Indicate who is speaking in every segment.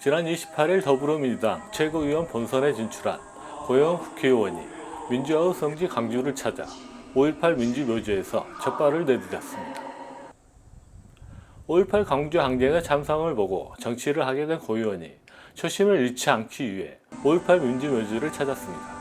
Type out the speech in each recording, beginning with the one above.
Speaker 1: 지난 28일 더불어민주당 최고위원 본선에 진출한 고영 국회의원이 민주화의 성지 강주를 찾아 5.18 민주묘지에서 첫 발을 내디뎠습니다. 5.18 강주 항쟁의 참상을 보고 정치를 하게 된 고 의원이 초심을 잃지 않기 위해 5.18 민주묘지를 찾았습니다.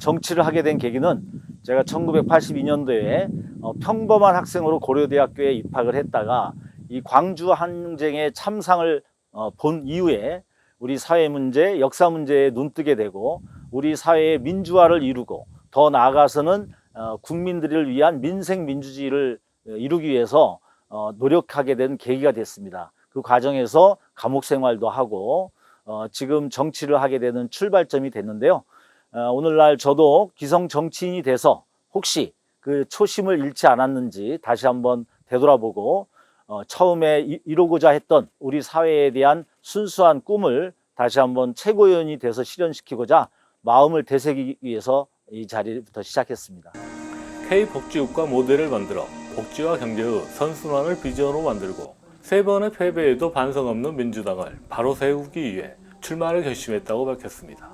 Speaker 2: 정치를 하게 된 계기는 제가 1982년도에 어, 평범한 학생으로 고려대학교에 입학을 했다가 이 광주 항쟁의 참상을 어, 본 이후에 우리 사회 문제, 역사 문제에 눈뜨게 되고 우리 사회의 민주화를 이루고 더 나아가서는 어, 국민들을 위한 민생 민주주의를 어, 이루기 위해서 어, 노력하게 된 계기가 됐습니다. 그 과정에서 감옥 생활도 하고 어, 지금 정치를 하게 되는 출발점이 됐는데요. 어, 오늘날 저도 기성 정치인이 돼서 혹시 그 초심을 잃지 않았는지 다시 한번 되돌아보고 어, 처음에 이- 이루고자 했던 우리 사회에 대한 순수한 꿈을 다시 한번 최고위원이 돼서 실현시키고자 마음을 되새기기 위해서 이 자리부터 시작했습니다.
Speaker 1: K복지국가 모델을 만들어 복지와 경제의 선순환을 비전으로 만들고 세 번의 패배에도 반성 없는 민주당을 바로 세우기 위해 출마를 결심했다고 밝혔습니다.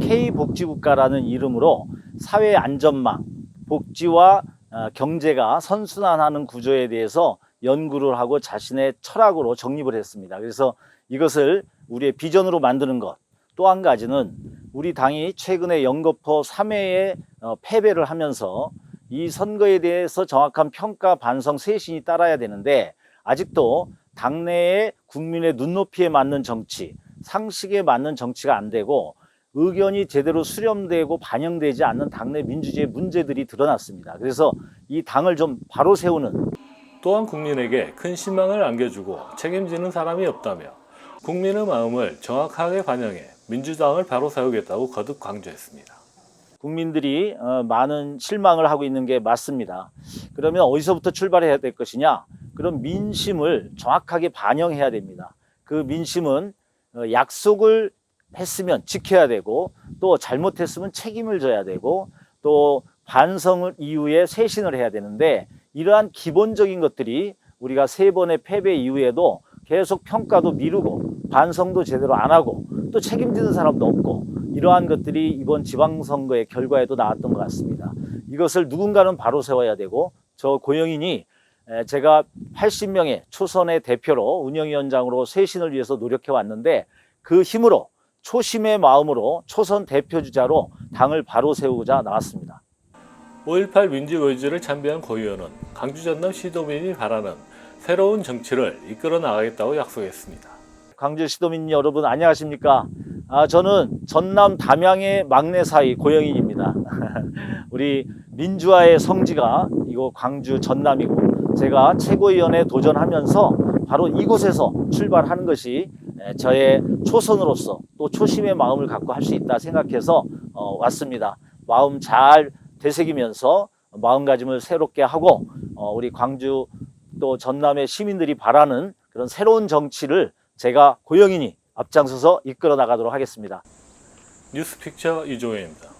Speaker 2: K복지국가라는 이름으로 사회 안전망, 복지와 어, 경제가 선순환하는 구조에 대해서 연구를 하고 자신의 철학으로 정립을 했습니다. 그래서 이것을 우리의 비전으로 만드는 것. 또 한 가지는 우리 당이 최근에 연거포 3회에 어, 패배를 하면서 이 선거에 대해서 정확한 평가, 반성, 쇄신이 따라야 되는데 아직도 당내의 국민의 눈높이에 맞는 정치, 상식에 맞는 정치가 안 되고 의견이 제대로 수렴되고 반영되지 않는 당내 민주주의 문제들이 드러났습니다. 그래서 이 당을 좀 바로 세우는
Speaker 1: 또한 국민에게 큰 신망을 안겨주고 책임지는 사람이 없다며 국민의 마음을 정확하게 반영해 민주당을 바로 세우겠다고 거듭 강조했습니다.
Speaker 2: 국민들이 어, 많은 실망을 하고 있는 게 맞습니다. 그러면 어디서부터 출발해야 될 것이냐? 그럼 민심을 정확하게 반영해야 됩니다. 그 민심은 어, 약속을 했으면 지켜야 되고 또 잘못했으면 책임을 져야 되고 또 반성을 이후에 쇄신을 해야 되는데 이러한 기본적인 것들이 우리가 세 번의 패배 이후에도 계속 평가도 미루고 반성도 제대로 안 하고 또 책임지는 사람도 없고 이러한 것들이 이번 지방선거의 결과에도 나왔던 것 같습니다. 이것을 누군가는 바로 세워야 되고 저 고영인이 에, 제가 80명의 초선의 대표로 운영위원장으로 쇄신을 위해서 노력해 왔는데 그 힘으로 초심의 마음으로 초선 대표 주자로 당을 바로 세우고자 나왔습니다.
Speaker 1: 5.18 민주의지를 참배한 고 의원은 강주 전남 시도민이 바라는 새로운 정치를 이끌어 나가겠다고 약속했습니다.
Speaker 2: 광주 시도민 여러분 안녕하십니까? 아, 저는 전남 담양의 막내 사위 고영인입니다. 우리 민주화의 성지가 이곳 광주 전남이고 제가 최고위원에 도전하면서 바로 이곳에서 출발하는 것이 에, 저의 초선으로서 또 초심의 마음을 갖고 할 수 있다 생각해서 어, 왔습니다. 마음 잘 되새기면서 마음가짐을 새롭게 하고 어, 우리 광주 또 전남의 시민들이 바라는 그런 새로운 정치를 제가 고영인이 앞장서서 이끌어 나가도록 하겠습니다.
Speaker 1: 뉴스픽처 이종혜입니다.